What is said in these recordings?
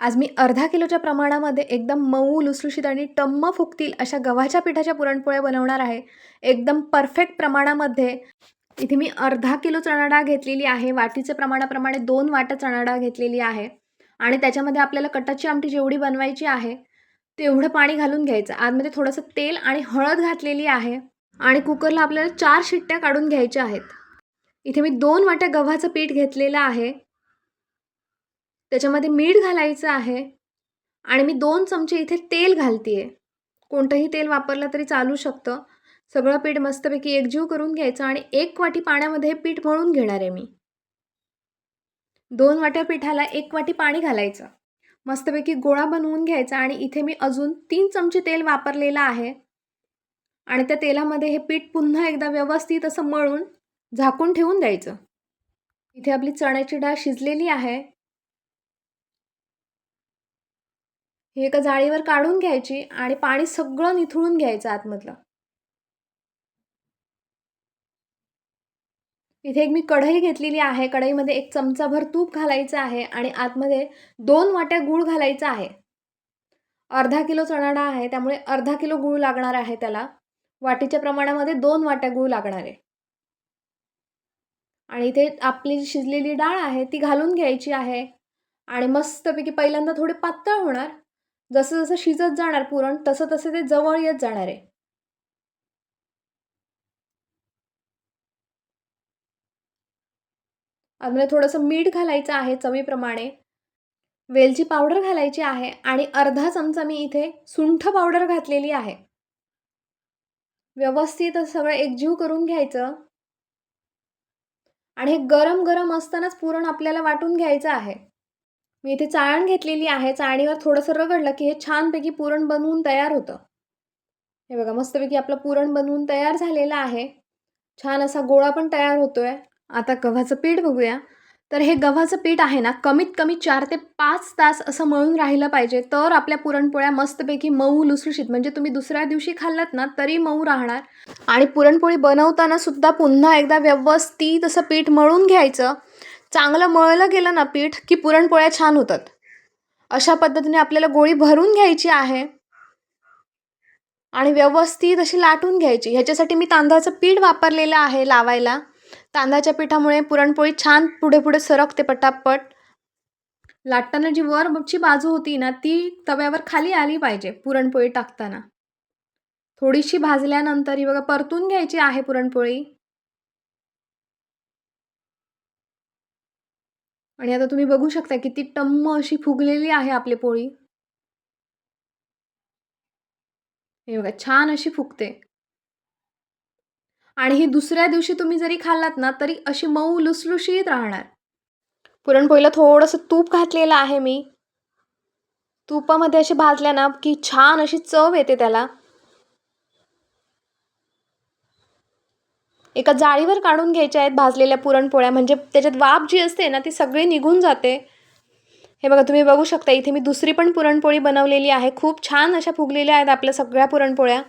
आज मी अर्धा किलोच्या प्रमाणामध्ये एकदम मऊ लुसलुशीत आणि टम्म फुगतील अशा गव्हाच्या पिठाच्या पुरणपोळ्या बनवणार आहे. एकदम परफेक्ट प्रमाणामध्ये. इथे मी अर्धा किलो चणा डाळ घेतलेली आहे. वाटीचे प्रमाणाप्रमाणे दोन वाट्या चणा डाळ घेतलेली आहे. आणि त्याच्यामध्ये आपल्याला कटाची आमटी जेवढी बनवायची आहे तेवढं पाणी घालून घ्यायचं. आतमध्ये थोडंसं तेल आणि हळद घातलेली आहे आणि कुकरला आपल्याला चार शिट्ट्या काढून घ्यायच्या आहेत. इथे मी दोन वाट्या गव्हाचं पीठ घेतलेलं आहे. त्याच्यामध्ये मीठ घालायचं आहे आणि मी दोन चमचे इथे तेल घालते आहे कोणतंही तेल वापरलं तरी चालू शकतं. सगळं पीठ मस्तपैकी एकजीव करून घ्यायचं आणि एक वाटी पाण्यामध्ये हे पीठ मळून घेणार आहे मी. दोन वाट्या पिठाला एक वाटी पाणी घालायचं. मस्तपैकी गोळा बनवून घ्यायचा आणि इथे मी अजून तीन चमचे तेल वापरलेलं आहे. आणि त्या तेलामध्ये हे पीठ पुन्हा एकदा व्यवस्थित असं मळून झाकून ठेवून द्यायचं. इथे आपली चण्याची डाळ शिजलेली आहे. ही एका जाळीवर काढून घ्यायची आणि पाणी सगळं निथळून घ्यायचं आतमधलं. इथे एक मी कढई घेतलेली आहे. कढईमध्ये एक चमचाभर तूप घालायचं आहे आणि आतमध्ये दोन वाट्या गूळ घालायचा आहे. अर्धा किलो चणाडा आहे त्यामुळे अर्धा किलो गूळ लागणार आहे त्याला. वाटीच्या प्रमाणामध्ये दोन वाट्या गूळ लागणार आहे. आणि इथे आपली जी शिजलेली डाळ आहे ती घालून घ्यायची आहे. आणि मस्तपैकी पहिल्यांदा थोडे पातळ होणार. जसं जसं शिजत जाणार पुरण तसं तसं ते जवळ येत जाणार आहे. आतमध्ये थोडंसं मीठ घालायचं आहे चवीप्रमाणे. वेलची पावडर घालायची आहे आणि अर्धा चमचा मी इथे सुंठ पावडर घातलेली आहे. व्यवस्थित सगळं एकजीव करून घ्यायचं. आणि हे गरम गरम असतानाच पुरण आपल्याला वाटून घ्यायचं आहे. मी इथे चाळण घेतलेली आहे. चाळणीवर थोडंसं रगडलं की हे छानपैकी पुरण बनवून तयार होतं. हे बघा मस्तपैकी आपलं पुरण बनवून तयार झालेलं आहे. छान असा गोळा पण तयार होतोय. आता गव्हाचं पीठ बघूया. तर हे गव्हाचं पीठ आहे ना कमीत कमी चार ते पाच तास असं मळून राहिलं पाहिजे. तर आपल्या पुरणपोळ्या मस्तपैकी मऊ लुसलुशीत. म्हणजे तुम्ही दुसऱ्या दिवशी खाल्लात ना तरी मऊ राहणार. आणि पुरणपोळी बनवताना सुद्धा पुन्हा एकदा व्यवस्थित असं पीठ मळून घ्यायचं. चांगलं मळलं गेलं ना पीठ की पुरणपोळ्या छान होतात. अशा पद्धतीने आपल्याला गोळी भरून घ्यायची आहे. आणि व्यवस्थित अशी लाटून घ्यायची. ह्याच्यासाठी मी तांदळाचं पीठ वापरलेलं आहे लावायला. तांदळाच्या पिठामुळे पुरणपोळी छान पुढे पुढे सरकते पटापट. लाटताना जी वरची बाजू होती ना ती तव्यावर खाली आली पाहिजे पुरणपोळी टाकताना. थोडीशी भाजल्यानंतर ही बघा परतून घ्यायची आहे पुरणपोळी. आणि आता तुम्ही बघू शकता किती टम्म अशी फुगलेली आहे आपली पोळी. हे बघा छान अशी फुगते. आणि ही दुसऱ्या दिवशी तुम्ही जरी खाल्लात ना तरी अशी मऊ लुसलुशीत राहणार. पुरणपोळीला थोडंसं तूप घातलेलं आहे मी. तुपामध्ये असे भाजल्या ना की छान अशी चव येते त्याला. एका जाळीवर काढून घ्यायच्या आहेत भाजलेल्या पुरणपोळ्या. म्हणजे त्याच्यात वाफ जी असते ना ती सगळी निघून जाते. हे बघा तुम्ही बघू शकता इथे मी दुसरी पण पुरणपोळी बनवलेली आहे. खूप छान अशा फुगलेल्या आहेत आपल्या सगळ्या पुरणपोळ्या.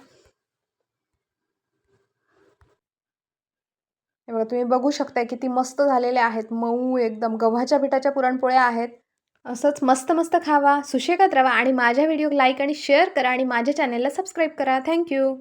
हे बघा तुम्ही बघू शकता किती मस्त झालेल्या आहेत. मऊ एकदम गव्हाच्या पिठाच्या पुरणपोळ्या आहेत. असंच मस्त मस्त खावा सुशेगात राहा आणि माझ्या व्हिडिओ लाईक आणि शेअर करा आणि माझ्या चॅनलला सबस्क्राईब करा. थँक्यू.